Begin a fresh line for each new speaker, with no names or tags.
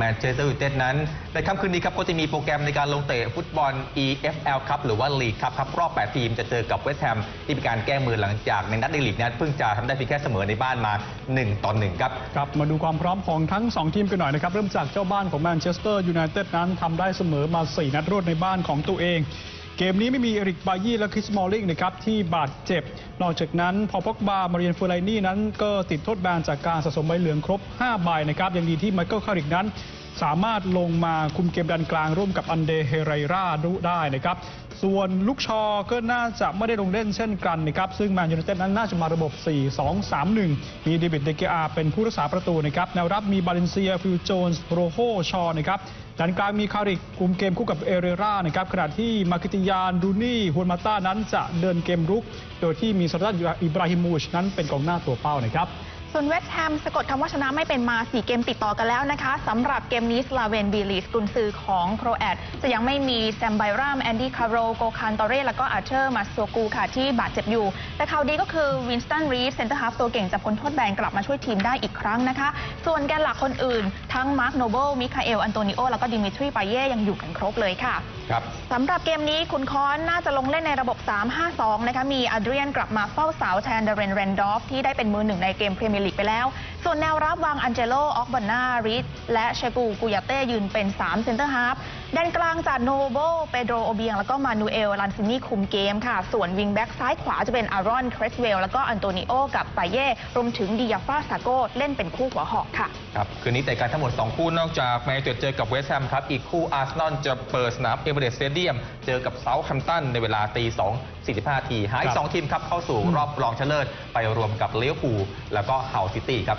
แมนเชสเตอร์ยูไนเต็ดนั้นในค่ำคืนนี้ครับก็จะมีโปรแกรมในการลงเตะฟุตบอล EFL ครับหรือว่าลีกครับครับรอบ 8 ทีมจะเจอกับเวสต์แฮมที่มีการแก้มือหลังจากในนัดในลีกนั้นเพิ่งจะทำได้เพียงแค่เสมอในบ้านมา 1 ต่อ 1 ครับ
ครับมาดูความพร้อมของทั้ง 2 ทีมกันหน่อยนะครับ เริ่มจากเจ้าบ้านของแมนเชสเตอร์ยูไนเต็ดนั้นทำได้เสมอมา 4 นัดรวดในบ้านของตัวเอง เกมนี้ไม่มีเอริกบายี่และคริสมอลลิงนะครับที่บาดเจ็บ นอกจากนั้นพอพกบามาเรียนเฟอร์ไลนี่นั้นก็ติดโทษแบนจากการสะสมใบเหลืองครบ 5 ใบนะครับยังดีที่ไมเคิลคาริกนั้น สามารถลงมาคุมเกมดันกลางร่วมกับอันเดเฮเรราได้นะครับ ส่วนลูกชอก็น่าจะไม่ได้ลงเล่นเช่นกันนะครับ ซึ่งแมนยูไนเต็ดนั้นน่าจะมาระบบ 4-2-3-1 มีเดวิดเดเกอาเป็นผู้รักษาประตูนะครับแนวรับมีบาเลนเซียฟิลโจนส์โรโฮชอนะครับดันกลางมีคาริกคุมเกมคู่กับเอเรรานะครับขณะที่มาคิติยานดูนี่ฮวนมาต้านั้นจะเดินเกมรุก โดยที่มีซาตันอิบราฮิมูชนั้นเป็นกองหน้าตัวเป้านะครับ
ส่วนเวสต์แฮมสะกดคำว่าชนะไม่เป็นมา 4 เกมติดต่อกันแล้วนะคะสำหรับเกมนี้สลาเวนบีลีสกุนซือของโครแอตจะยังไม่มีแซมไบรามแอนดี้คาร์โรโกคานตอเร่แล้วก็อาร์เชอร์มาสโซกูค่ะที่บาดเจ็บอยู่ แต่ข่าวดีก็คือวินสตันรีดเซนเตอร์ฮาฟตัวเก่งจากพ้นโทษแบนกลับมาช่วยทีมได้อีกครั้งนะคะ ส่วนแกนหลักคนอื่น ทั้งมาร์คโนเบิลมิคาเอลอันโตนิโอแล้วก็ดิมิทรีปาเย่ยังอยู่กันครบเลยค่ะ
ครับ
สำหรับเกมนี้คุณค้อนน่าจะลงเล่นในระบบ 3-5-2 นะคะ มีอเดรียนกลับมาเฝ้าเสาแทนเดเรนแรนดอฟที่ได้เป็นมือหนึ่งในเกมพรีเมียร์ลีกไปแล้ว ส่วนแนวรับวางอันเจโล ออกบันนาริสและเชกูกุยาเต้ยืนเป็น 3 เซนเตอร์ฮาฟ ด้านกลางจากโนโบเปโดรโอเบียง แล้วก็มานูเอลลันซินีคุมเกมค่ะ ส่วนวิงแบ็กซ้ายขวาจะเป็นอารอนครสเวลแล้วก็อันโตนิโอกับปาเย่รวมถึงดิยาฟาซาโกเล่นเป็นคู่หัวหอกค่ะ
ครับคืนนี้แต่การทั้งหมด 2 คู่นอกจากแมนยูเต็ดเจอกับเวสต์แฮมครับ อีกคู่อาร์เซนอลจะเปิดสนามเอเวอเรสต์สเตเดียมเจอกับเซาท์แฮมป์ตันในเวลาตี2 45ทีหาอี
ครั
ก
บ
2ทีมครับเข้าสู่รอบรองชนะเลิศไปรวมกับเลี้ยวภูแล้วก็เฮาซิตี้ครับ